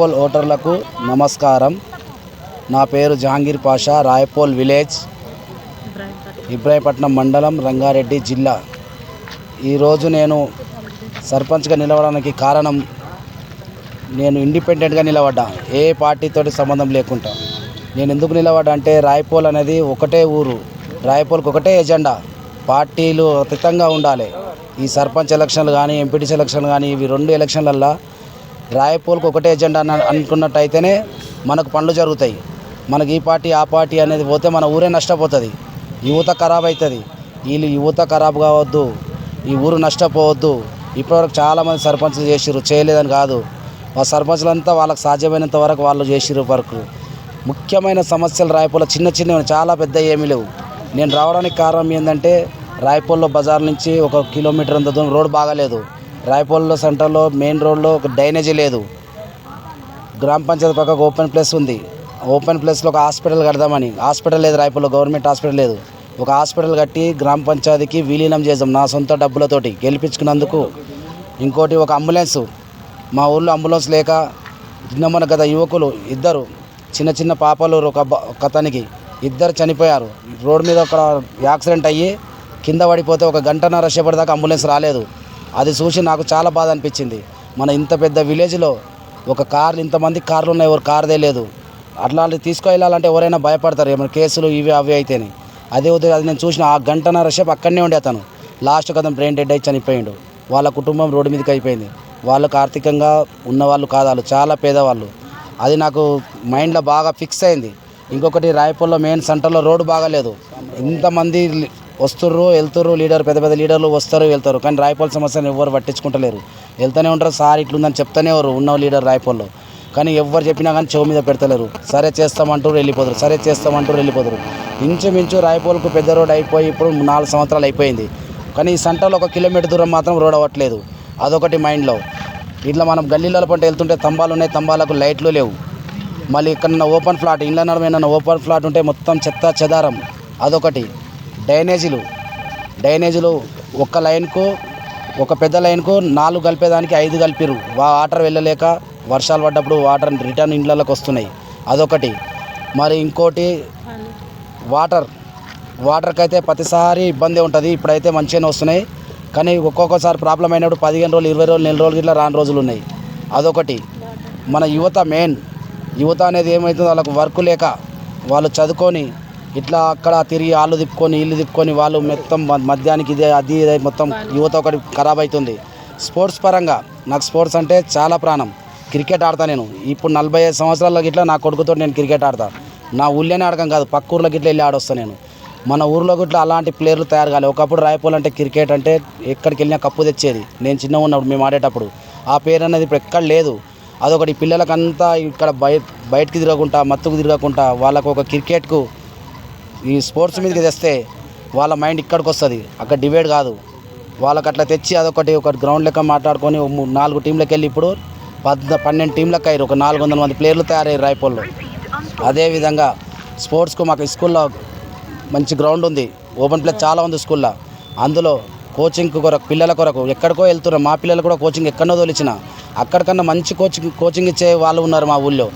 రాయపోల్ ఓటర్లకు నమస్కారం. నా పేరు జహాంగీర్ పాషా రాయపోల్ విలేజ్ ఇబ్రాహీపట్నం మండలం రంగారెడ్డి జిల్లా. ఈరోజు నేను సర్పంచ్గా నిలవడానికి కారణం నేను ఇండిపెండెంట్గా నిలబడ్డా. ఏ పార్టీతోటి సంబంధం లేకుండా. నేను ఎందుకు నిలబడ్డా అంటే రాయపోల్ అనేది ఒకటే ఊరు. రాయపోల్కి ఒకటే ఎజెండా. పార్టీలు అతీతంగా ఉండాలి. ఈ సర్పంచ్ ఎలక్షన్లు కానీ ఎంపీటీసీ ఎలక్షన్లు కానీ ఇవి రెండు ఎలక్షన్లల్లో రాయపూలకు ఒకటే ఎజెండా అని అనుకున్నట్టయితేనే మనకు పనులు జరుగుతాయి. మనకి ఈ పార్టీ ఆ పార్టీ అనేది పోతే మన ఊరే నష్టపోతుంది. యువత ఖరాబ్ అవుతుంది వీళ్ళు యువత ఖరాబ్ కావద్దు. ఈ ఊరు నష్టపోవద్దు. ఇప్పటివరకు చాలామంది సర్పంచ్లు చేసిర్రు. చేయలేదని కాదు. ఆ సర్పంచ్లంతా వాళ్ళకి సాధ్యమైనంత వరకు వాళ్ళు చేసిర్రు వరకు. ముఖ్యమైన సమస్యలు రాయపూర్లో చిన్న చిన్నవి చాలా పెద్ద ఏమీ లేవు. నేను రావడానికి కారణం ఏంటంటే రాయపూర్లో బజార్ నుంచి ఒక కిలోమీటర్ అంత దూరం రోడ్ బాగాలేదు. రాయపల్లిలో సెంటర్లో మెయిన్ రోడ్లో ఒక డ్రైనేజీ లేదు. గ్రామ పంచాయతీ పక్కకు ఓపెన్ ప్లేస్ ఉంది. ఓపెన్ ప్లేస్లో ఒక హాస్పిటల్ కడదామని. హాస్పిటల్ లేదు రాయపల్లిలో గవర్నమెంట్ హాస్పిటల్ లేదు. ఒక హాస్పిటల్ కట్టి గ్రామ పంచాయతీకి విలీనం చేద్దాం నా సొంత డబ్బులతోటి గెలిపించుకున్నందుకు. ఇంకోటి ఒక అంబులెన్స్. మా ఊళ్ళో అంబులెన్స్ లేక నిన్న గత యువకులు ఇద్దరు చిన్న చిన్న పాపలు ఒక కథనికి ఇద్దరు చనిపోయారు. రోడ్డు మీద ఒక యాక్సిడెంట్ అయ్యి కింద పడిపోతే ఒక గంటన్నర సేపటి దాకా అంబులెన్స్ రాలేదు. అది చూసి నాకు చాలా బాధ అనిపించింది. మన ఇంత పెద్ద విలేజ్లో ఒక కార్లు ఇంతమంది కార్లు ఉన్నాయి ఎవరు కార్దే లేదు అట్లాంటివి తీసుకువెళ్ళాలంటే ఎవరైనా భయపడతారు. ఏమైనా కేసులు ఇవి అవి అయితేనే. అదే ఉదయం అది నేను చూసిన ఆ గంటన్నర సేపు అక్కడనే ఉండే అతను. లాస్ట్ కథం బ్రెయిన్ డెడ్ అయి చనిపోయిండు. వాళ్ళ కుటుంబం రోడ్డు మీదకి అయిపోయింది. వాళ్ళకు ఆర్థికంగా ఉన్నవాళ్ళు కాదు వాళ్ళు చాలా పేదవాళ్ళు. అది నాకు మైండ్లో బాగా ఫిక్స్ అయింది. ఇంకొకటి రాయపూర్లో మెయిన్ సెంటర్లో రోడ్డు బాగాలేదు. ఇంతమంది వస్తుర్రు వెళ్తుర్రు లీడర్ పెద్ద పెద్ద లీడర్లు వస్తారు వెళ్తారు. కానీ రాయపాల సమస్యను ఎవరు పట్టించుకుంటలేరు. వెళ్తూనే ఉంటారు సార్ ఇట్లుందని చెప్తానే ఎవరు ఉన్న లీడర్ రాయపాల్లో కానీ ఎవరు చెప్పినా కానీ చెవు మీద పెడతలేరు. సరే చేస్తామంటూ వెళ్ళిపోతారు సరే చేస్తామంటూ వెళ్ళిపోతారు. ఇంచుమించు రాయపూల్కు పెద్ద రోడ్ అయిపోయి ఇప్పుడు నాలుగు సంవత్సరాలు అయిపోయింది. కానీ ఈ సంటలో ఒక కిలోమీటర్ దూరం మాత్రం రోడ్ అవ్వట్లేదు. అదొకటి మైండ్లో. ఇట్లా మనం గల్లీలలో పంట వెళ్తుంటే స్తంభాలు ఉన్నాయి స్తంభాలకు లైట్లు లేవు. మళ్ళీ ఇక్కడ ఓపెన్ ఫ్లాట్ ఇండ్ల నడమైన ఓపెన్ ఫ్లాట్ ఉంటే మొత్తం చెత్త చెదారం. అదొకటి. డైనేజీలు డైనేజీలు ఒక్క లైన్కు ఒక పెద్ద లైన్కు నాలుగు కలిపేదానికి ఐదు కలిపిరు వాటర్ వెళ్ళలేక వర్షాలు పడ్డప్పుడు వాటర్ రిటర్న్ ఇండ్లలోకి వస్తున్నాయి. అదొకటి. మరి ఇంకోటి వాటర్. వాటర్కి అయితే ప్రతిసారి ఇబ్బంది ఉంటుంది. ఇప్పుడైతే మంచిగానే వస్తున్నాయి. కానీ ఒక్కొక్కసారి ప్రాబ్లం అయినప్పుడు పదిహేను రోజులు ఇరవై రోజులు నెల రోజులు ఇట్లా రాని రోజులు ఉన్నాయి. అదొకటి. మన యువత మెయిన్. యువత అనేది ఏమవుతుందో వాళ్ళకు వర్క్ లేక వాళ్ళు చదువుకొని ఇట్లా అక్కడ తిరిగి వాళ్ళు తిప్పుకొని ఇల్లు తిప్పుకొని వాళ్ళు మొత్తం మద్యానికి ఇదే అది ఇదే మొత్తం యువత ఒకటి ఖరాబ్ అవుతుంది. స్పోర్ట్స్ పరంగా నాకు స్పోర్ట్స్ అంటే చాలా ప్రాణం. క్రికెట్ ఆడతా నేను. ఇప్పుడు నలభై ఐదు సంవత్సరాల గిట్లా నా కొడుకుతో నేను క్రికెట్ ఆడతా. నా ఊళ్ళోనే ఆడకం కాదు పక్క ఊర్లో గిట్ల వెళ్ళి ఆడొస్తా నేను. మన ఊర్లో గిట్లా అలాంటి ప్లేయర్లు తయారు కాలేదు ఒకప్పుడు రాయపోలంటే క్రికెట్ అంటే ఎక్కడికి వెళ్ళినా కప్పు తెచ్చేది. నేను చిన్నగా ఉన్నప్పుడు మేము ఆడేటప్పుడు. ఆ పేరు అనేది ఇప్పుడు ఎక్కడ లేదు. అదొకటి పిల్లలకంతా ఇక్కడ బయ బయటకు తిరగకుండా మత్తుకు తిరగకుండా వాళ్ళకు ఒక క్రికెట్కు ఈ స్పోర్ట్స్ మీదకి తెస్తే వాళ్ళ మైండ్ ఇక్కడికి వస్తుంది. అక్కడ డిబేట్ కాదు. వాళ్ళకి అట్లా తెచ్చి అదొకటి ఒక గ్రౌండ్ లెక్క మాట్లాడుకొని మూ- నాలుగు టీంలకు వెళ్ళి ఇప్పుడు పద్ పన్నెండు టీంలకు అయ్యారు. ఒక నాలుగు వందల మంది ప్లేయర్లు తయారయ్యారు రాయపూర్లో. అదేవిధంగా స్పోర్ట్స్కు మాకు స్కూల్లో మంచి గ్రౌండ్ ఉంది. ఓపెన్ ప్లేస్ చాలా ఉంది స్కూల్లో. అందులో కోచింగ్ కొరకు పిల్లల కొరకు ఎక్కడికో వెళ్తున్నారు మా పిల్లలు కూడా కోచింగ్ ఎక్కడో తోలిచిన అక్కడికన్నా మంచి కోచింగ్ కోచింగ్ ఇచ్చే వాళ్ళు ఉన్నారు మా ఊళ్ళో.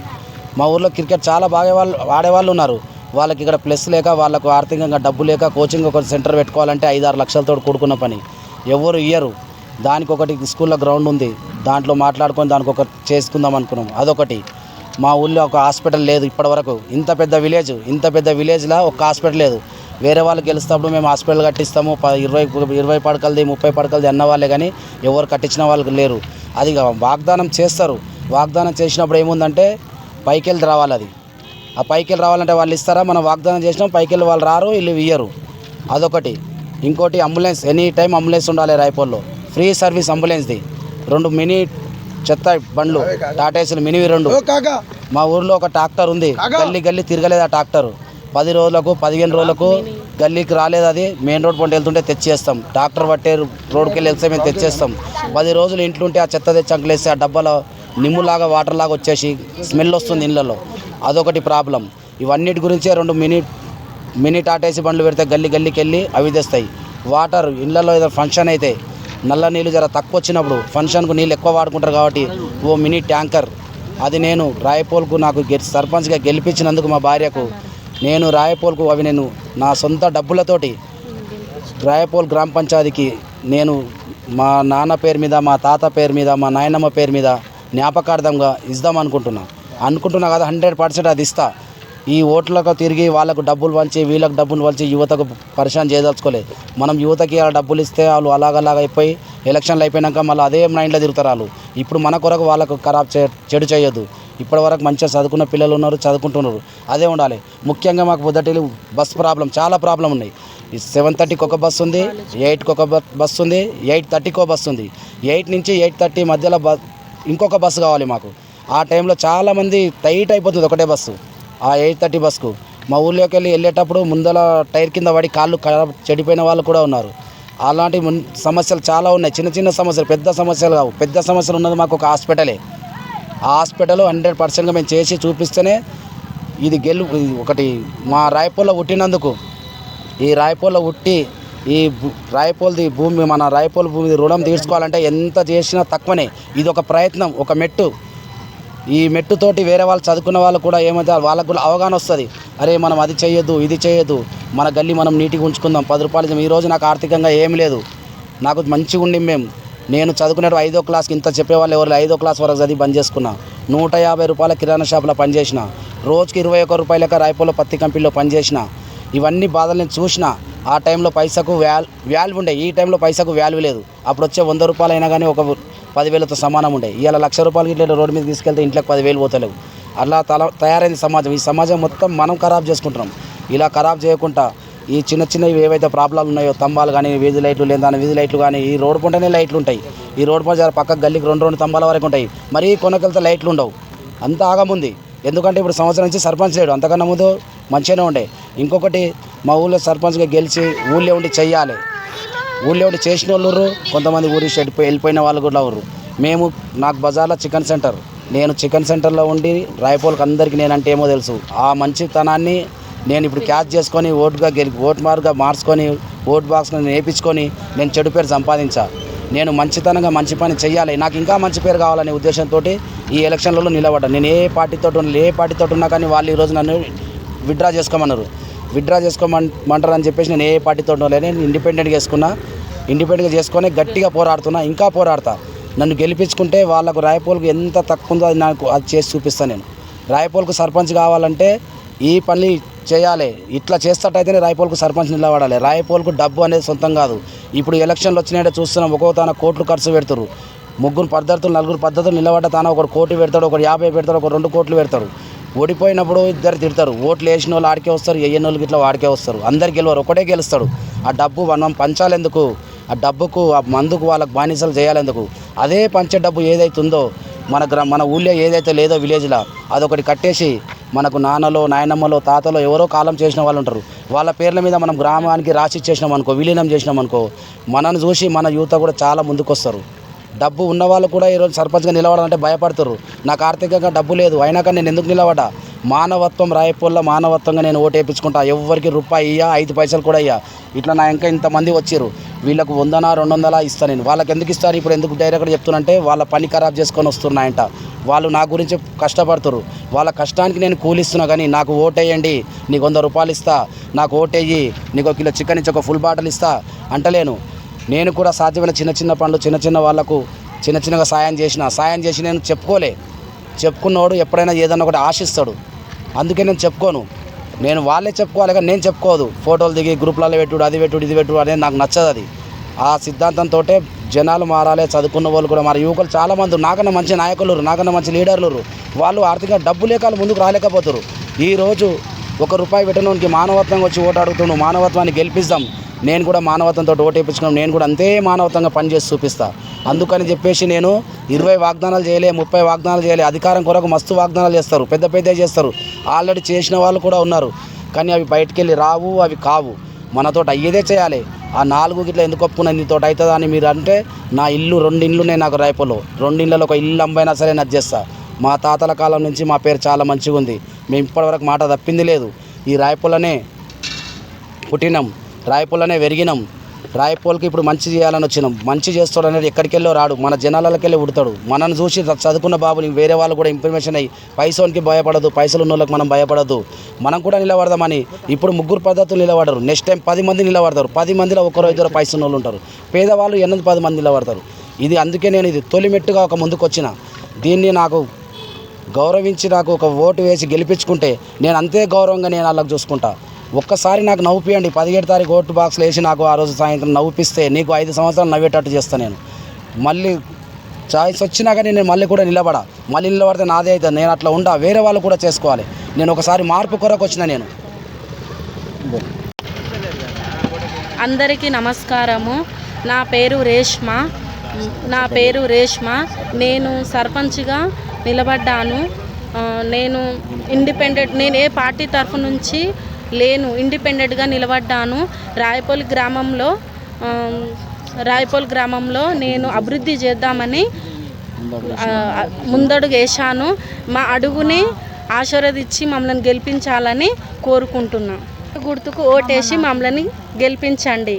మా ఊళ్ళో క్రికెట్ చాలా బాగా వాళ్ళు ఆడేవాళ్ళు ఉన్నారు. వాళ్ళకి ఇక్కడ ప్లస్ లేక వాళ్ళకు ఆర్థికంగా డబ్బు లేక కోచింగ్ ఒక సెంటర్ పెట్టుకోవాలంటే ఐదు ఆరు లక్షలతో కూడుకున్న పని. ఎవరు ఇయ్యరు. దానికి ఒకటి స్కూల్లో గ్రౌండ్ ఉంది. దాంట్లో మాట్లాడుకొని దానికి ఒక చేసుకుందాం అనుకున్నాం. అదొకటి. మా ఊళ్ళో ఒక హాస్పిటల్ లేదు ఇప్పటివరకు. ఇంత పెద్ద విలేజ్ ఇంత పెద్ద విలేజ్లో ఒక హాస్పిటల్ లేదు. వేరే వాళ్ళు గెలుస్తున్నప్పుడు మేము హాస్పిటల్ కట్టిస్తాము. ప- ఇరవై ఇరవై పడకలది ముప్పై పడకలది అన్న వాళ్ళే కానీ ఎవరు కట్టించిన వాళ్ళకి లేరు. అది వాగ్దానం చేస్తారు. వాగ్దానం చేసినప్పుడు ఏముందంటే పైకి వెళ్ళి రావాలి అది ఆ పైకి వెళ్ళి రావాలంటే వాళ్ళు ఇస్తారా? మనం వాగ్దానం చేసినాం పైకి వెళ్ళి వాళ్ళు రారు వీళ్ళు ఇయ్యరు. అదొకటి. ఇంకోటి అంబులెన్స్ ఎనీ టైం అంబులెన్స్ ఉండాలి రాయపూర్లో. Free service అంబులెన్స్ది. రెండు మినీ చెత్త బండ్లు టాటాసులు మినివి రెండు. మా ఊర్లో ఒక ట్రాక్టర్ ఉంది. గల్లీ గల్లీ తిరగలేదు ఆ ట్రాక్టర్. పది రోజులకు పదిహేను రోజులకు గల్లీకి రాలేదు అది. మెయిన్ రోడ్ పంట వెళ్తుంటే తెచ్చేస్తాం. ట్రాక్టర్ పట్టే రోడ్కి వెళ్ళి వెళ్తే మేము తెచ్చేస్తాం. పది రోజులు ఇంట్లో ఉంటే ఆ చెత్త తెచ్చి అంకలేస్తే ఆ డబ్బాలో నిమ్ములాగా వాటర్ లాగా వచ్చేసి స్మెల్ వస్తుంది ఇళ్ళలో. అదొకటి ప్రాబ్లం. ఇవన్నిటి గురించే రెండు మినీ మినీ టాటేసి బండ్లు పెడితే గల్లి గల్లికి వెళ్ళి అవి తెస్తాయి. వాటర్ ఇళ్ళలో ఏదో ఫంక్షన్ అయితే నల్ల నీళ్ళు జర తక్కువ వచ్చినప్పుడు ఫంక్షన్కు నీళ్ళు ఎక్కువ వాడుకుంటారు కాబట్టి ఓ మినీ ట్యాంకర్ అది నేను రాయపోల్కు నాకు గె- సర్పంచ్గా గెలిపించినందుకు మా భార్యకు నేను రాయపోల్కు అవి నేను నా సొంత డబ్బులతోటి రాయపోల్ గ్రామ పంచాయతీకి నేను మా నాన్న పేరు మీద మా తాత పేరు మీద మా నాయనమ్మ పేరు మీద జ్ఞాపకార్థంగా ఇద్దాం అనుకుంటున్నా. అనుకుంటున్నా కదా హండ్రెడ్ పర్సెంట్ అది ఇస్తా. ఈ ఓట్లకు తిరిగి వాళ్ళకు డబ్బులు పంచి వీళ్ళకు డబ్బులు పంచి యువతకు పరిశాన్ చేయదలుచుకోలేదు మనం యువతకి ఆ డబ్బులు ఇస్తే వాళ్ళు అలాగలాగా అయిపోయి ఎలక్షన్లు అయిపోయినాక మళ్ళీ అదే మైండ్లో తిరుగుతారు వాళ్ళు. ఇప్పుడు మన కొరకు వాళ్ళకు ఖరాబ్ చే చెడు చేయొద్దు. ఇప్పటి వరకు మంచిగా చదువుకున్న పిల్లలు ఉన్నారు చదువుకుంటున్నారు. అదే ఉండాలి. ముఖ్యంగా మాకు పొద్దుటి బస్ ప్రాబ్లం చాలా ప్రాబ్లం ఉన్నాయి. సెవెన్ థర్టీకి ఒక బస్ ఉంది ఎయిట్కి ఒక బస్సు ఉంది ఎయిట్ థర్టీకి ఒక బస్ ఉంది. ఎయిట్ నుంచి ఎయిట్ థర్టీ మధ్యలో బ ఇంకొక బస్సు కావాలి మాకు. ఆ టైంలో చాలామంది టైట్ అయిపోతుంది ఒకటే బస్సు. ఆ ఎయిట్ థర్టీ బస్కు. మా ఊళ్ళోకి వెళ్ళి వెళ్ళేటప్పుడు ముందల టైర్ కింద పడి కాళ్ళు ఖరాబ్ చెడిపోయిన వాళ్ళు కూడా ఉన్నారు. అలాంటి మున్ సమస్యలు చాలా ఉన్నాయి. చిన్న చిన్న సమస్యలు పెద్ద సమస్యలు కావు. పెద్ద సమస్యలు ఉన్నది మాకు ఒక హాస్పిటలే. ఆ హాస్పిటల్ హండ్రెడ్ పర్సెంట్గా మేము చేసి చూపిస్తేనే ఇది గెలు ఇది ఒకటి మా రాయపూర్లో పుట్టినందుకు. ఈ రాయపూర్లో పుట్టి ఈ భూ- భూమి మన రాయపోల భూమి రుణం తీర్చుకోవాలంటే ఎంత చేసినా తక్కువనే. ఇది ఒక ప్రయత్నం ఒక మెట్టు. ఈ మెట్టుతోటి వేరే వాళ్ళు చదువుకున్న వాళ్ళు కూడా ఏమైతే వాళ్ళకు కూడా అవగాహన వస్తుంది. అరే మనం అది చేయొద్దు ఇది చేయొద్దు. మన గల్లి మనం నీటిగా ఉంచుకుందాం. పది రూపాయలు ఈ రోజు నాకు ఆర్థికంగా ఏం లేదు. నాకు మంచిగా ఉండి మేము. నేను చదువుకునేటప్పుడు ఐదో క్లాస్కి ఇంత చెప్పేవాళ్ళు ఎవరు ఐదో క్లాస్ వరకు చదివి బంద్ చేసుకున్నా. నూట యాభై రూపాయల కిరాణా షాప్లో పనిచేసిన రోజుకి ఇరవై ఒక్క రూపాయలక రాయపూర్లో పత్తి కంపెనీలో పనిచేసిన ఇవన్నీ బాధలు నేను చూసిన. ఆ టైంలో పైసకు వాల్ వాల్యూ ఉండే ఈ టైంలో పైసకు వాల్యూ లేదు. అప్పుడు వచ్చే వంద రూపాయలు అయినా కానీ ఒక పదివేలతో సమానం ఉండే. ఇవాళ లక్ష రూపాయలకి ఇట్లా రోడ్డు మీద తీసుకెళ్తే ఇంట్లోకి పదివేలు పోతలేవు. అలా తల తయారైంది సమాజం. ఈ సమాజం మొత్తం మనం ఖరాబ్ చేసుకుంటున్నాం. ఇలా ఖరాబ్ చేయకుండా ఈ చిన్న చిన్నవి ఏవైతే ప్రాబ్లాలు ఉన్నాయో స్తంభాలు కానీ వీధి లైట్లు లేదా వీధి లైట్లు కానీ ఈ రోడ్డు పంటనే లైట్లు ఉంటాయి. ఈ రోడ్డు పంట పక్క గల్లీకి రెండు రెండు స్తంభాల వరకు ఉంటాయి. మరీ కొనకెళ్తే లైట్లు ఉండవు. అంత ఆగముంది ఎందుకంటే ఇప్పుడు సంవత్సరం నుంచి సర్పంచ్ లేడు. అంతకన్నా ముందు మంచిగానే ఉండే. ఇంకొకటి మా ఊళ్ళో సర్పంచ్గా గెలిచి ఊళ్ళో ఉండి చెయ్యాలి ఊళ్ళో ఉండి చేసిన వాళ్ళు కొంతమంది ఊరి వెళ్ళిపోయి వెళ్ళిపోయిన వాళ్ళు కూడా ఉర్రు. మేము నాకు బజార్లో చికెన్ సెంటర్. నేను చికెన్ సెంటర్లో ఉండి రాయపోలకు అందరికీ నేనంటే ఏమో తెలుసు. ఆ మంచితనాన్ని నేను ఇప్పుడు క్యాచ్ చేసుకొని ఓటుగా గెలి ఓటు మార్గా మార్చుకొని ఓట్ బాక్స్ నేర్పించుకొని నేను చెడు పేరు సంపాదించా. నేను మంచితనంగా మంచి పని చేయాలి నాకు ఇంకా మంచి పేరు కావాలనే ఉద్దేశంతో ఈ ఎలక్షన్లలో నిలబడ్డా. నేను ఏ పార్టీతో ఏ పార్టీతో ఉన్నా కానీ వాళ్ళు ఈరోజు నన్ను విత్డ్రా చేసుకోమన్నారు. విత్డ్రా చేసుకోమంటారు అని చెప్పేసి నేను ఏ పార్టీతో లేని ఇండిపెండెంట్గా చేసుకున్నా. ఇండిపెండెంట్గా చేసుకొని గట్టిగా పోరాడుతున్నా ఇంకా పోరాడతా. నన్ను గెలిపించుకుంటే వాళ్ళకు రాయపోల్కు ఎంత తక్కువ ఉందో అది నాకు అది చేసి చూపిస్తాను నేను. రాయపోల్కు సర్పంచ్ కావాలంటే ఈ పని చేయాలి. ఇట్లా చేస్తట్టయితేనే రాయపోల్కు సర్పంచ్ నిలబడాలి. రాయపోల్కు డబ్బు అనేది సొంతం కాదు. ఇప్పుడు ఎలక్షన్లు వచ్చినట్టే చూస్తున్నాం. ఒక్కో తన కోట్లు ఖర్చు పెడతారు ముగ్గురు పద్ధతులు నలుగురు పద్ధతులు నిలబడ్డ తాను ఒకడు కోటి పెడతాడు ఒకడు యాభై పెడతాడు ఒక రెండు కోట్లు పెడతాడు. ఓడిపోయినప్పుడు ఇద్దరు తిడతారు. ఓట్లు వేసిన వాళ్ళు ఆడికే వస్తారు వేయని వాళ్ళకి ఇట్లా వాడికే వస్తారు. అందరు గెలవరు ఒకటే గెలుస్తాడు. ఆ డబ్బు మనం పంచాలెందుకు? ఆ డబ్బుకు ఆ మందుకు వాళ్ళకు బానిసలు చేయాలెందుకు? అదే పంచే డబ్బు ఏదైతుందో మన గ్రా మన ఊళ్ళో ఏదైతే లేదో విలేజ్లో అదొకటి కట్టేసి మనకు నాన్నలో నాయనమ్మలో తాతలో ఎవరో కాలం చేసిన వాళ్ళు ఉంటారు. వాళ్ళ పేర్ల మీద మనం గ్రామానికి రాసి ఇచ్చేసినాం అనుకో విలీనం చేసినాం అనుకో మనను చూసి మన యువత కూడా చాలా ముందుకొస్తారు. డబ్బు ఉన్న వాళ్ళు కూడా ఈరోజు సర్పంచ్గా నిలబడాలంటే భయపడతారు. నాకు ఆర్థికంగా డబ్బు లేదు అయినా కానీ నేను ఎందుకు నిలబడ్డా? మానవత్వం రాయపోల్ల మానవత్వంగా నేను ఓటు వేయించుకుంటా. ఎవరికి రూపాయి ఇయ్యా ఐదు పైసలు కూడా ఇయ్యా. ఇట్లా నా ఇంకా ఇంతమంది వచ్చారు. వీళ్ళకు వందన రెండు వందల ఇస్తాను నేను. వాళ్ళకి ఎందుకు ఇస్తారు? ఇప్పుడు ఎందుకు డైరెక్ట్గా చెప్తున్నంటే వాళ్ళ పని ఖరాబ్ చేసుకొని వస్తున్నాయంట వాళ్ళు నా గురించి కష్టపడుతురు వాళ్ళ కష్టానికి నేను కూలిస్తున్నా కానీ నాకు ఓటేయండి నీకు వంద రూపాయలు ఇస్తా నాకు ఓటేయి నీకు ఒక కిలో చికెన్ ఇచ్చి ఒక ఫుల్ బాటిల్ ఇస్తా అంటలేను. నేను కూడా సాధ్యమైన చిన్న చిన్న పనులు చిన్న చిన్న వాళ్ళకు చిన్న చిన్నగా సాయం చేసిన సాయం చేసి నేను చెప్పుకోలే. చెప్పుకున్నవాడు ఎప్పుడైనా ఏదన్నా ఒకటి ఆశిస్తాడు. అందుకే నేను చెప్పుకోను. నేను వాళ్ళే చెప్పుకోవాలి కానీ నేను చెప్పుకోదు. ఫోటోలు దిగి గ్రూప్లలో పెట్టుడు అది పెట్టుడు ఇది పెట్టుడు అనేది నాకు నచ్చదు అది. ఆ సిద్ధాంతంతో జనాలు మారాలి చదువుకున్న వాళ్ళు కూడా మరి యువకులు చాలామంది నాకన్నా మంచి నాయకులు నాకన్నా మంచి లీడర్లు వాళ్ళు ఆర్థికంగా డబ్బు లేక ముందుకు రాలేకపోతారు ఈరోజు ఒక రూపాయి పెట్టడానికి మానవత్వంగా వచ్చి ఓటు అడుగుతున్నాడు మానవత్వాన్ని గెలిపిద్దాం. నేను కూడా మానవత్వంతో ఓటు వేయించుకున్నాను. నేను కూడా అంతే మానవత్వంగా పనిచేసి చూపిస్తా. అందుకని చెప్పేసి నేను ఇరవై వాగ్దానాలు చేయలే ముప్పై వాగ్దానాలు చేయలే. అధికారం కొరకు మస్తు వాగ్దానాలు చేస్తారు. పెద్ద పెద్ద చేస్తారు. ఆల్రెడీ చేసిన వాళ్ళు కూడా ఉన్నారు. కానీ అవి బయటికి వెళ్ళి రావు అవి కావు. మనతో అయ్యేదే చేయాలి. ఆ నాలుగు గిట్ల ఎందుకు ఒప్పుకున్నాను నీతో అవుతుందా అని మీరు అంటే నా ఇల్లు రెండు ఇండ్లునే నాకు రైపులో రెండు ఇళ్ళలో ఒక ఇల్లు అమ్మైనా సరే నది చేస్తా. మా తాతల కాలం నుంచి మా పేరు చాలా మంచిగా ఉంది. మేము ఇప్పటివరకు మాట తప్పింది లేదు. ఈ రాయపులనే పుట్టినాం. రాయపులనే పెరిగినాం రాయపోల్కి ఇప్పుడు మంచి చేయాలని వచ్చినాం. మంచి చేస్తాడు అనేది ఎక్కడికి వెళ్ళో రాడు. మన జనాలకెళ్ళి ఉడతాడు. మనను చూసి చదువుకున్న బాబుని వేరే వాళ్ళు కూడా ఇన్ఫర్మేషన్ అయ్యి పైసోనికి భయపడదు. పైసలు ఉన్న వాళ్ళకి మనం భయపడద్దు మనం కూడా నిలబడదామని ఇప్పుడు ముగ్గురు పద్ధతులు నిలబడరు. నెక్స్ట్ టైం పది మంది నిలబడతారు. పది మందిలో ఒకరో ఇద్దరు పైసలు వాళ్ళు ఉంటారు. పేదవాళ్ళు ఎనిమిది పది మంది నిలబడతారు. ఇది అందుకే నేను ఇది తొలిమెట్టుగా ఒక ముందుకు వచ్చిన. దీన్ని నాకు గౌరవించి నాకు ఒక ఓటు వేసి గెలిపించుకుంటే నేను అంతే గౌరవంగా నేను వాళ్ళకి చూసుకుంటా. ఒక్కసారి నాకు నవ్వుపియండి. పదిహేడు తారీఖు ఓటు బాక్స్లో వేసి నాకు ఆ రోజు సాయంత్రం నవ్వుపిస్తే నీకు ఐదు సంవత్సరాలు నవ్వేటట్టు చేస్తాను నేను. మళ్ళీ చాయిస్ వచ్చినా కానీ నేను మళ్ళీ కూడా నిలబడా. మళ్ళీ నిలబడితే నాదే అవుతుంది నేను అట్లా ఉండా. వేరే వాళ్ళు కూడా చేసుకోవాలి. నేను ఒకసారి మార్పు కొరకు వచ్చిన నేను. అందరికీ నమస్కారము. నా పేరు రేష్మ. నా పేరు రేష్మ. నేను సర్పంచ్గా నిలబడ్డాను. నేను ఇండిపెండెంట్ నేను ఏ పార్టీ తరఫు నుంచి లేను ఇండిపెండెంట్గా నిలబడ్డాను. రాయపల్లి గ్రామంలో రాయపల్లి గ్రామంలో నేను అభివృద్ధి చేద్దామని ముందడుగు వేశాను. మా అడుగుని ఆశీర్వదించి మమ్మల్ని గెలిపించాలని కోరుకుంటున్నాం. గుర్తుకు ఓటేసి మమ్మల్ని గెలిపించండి.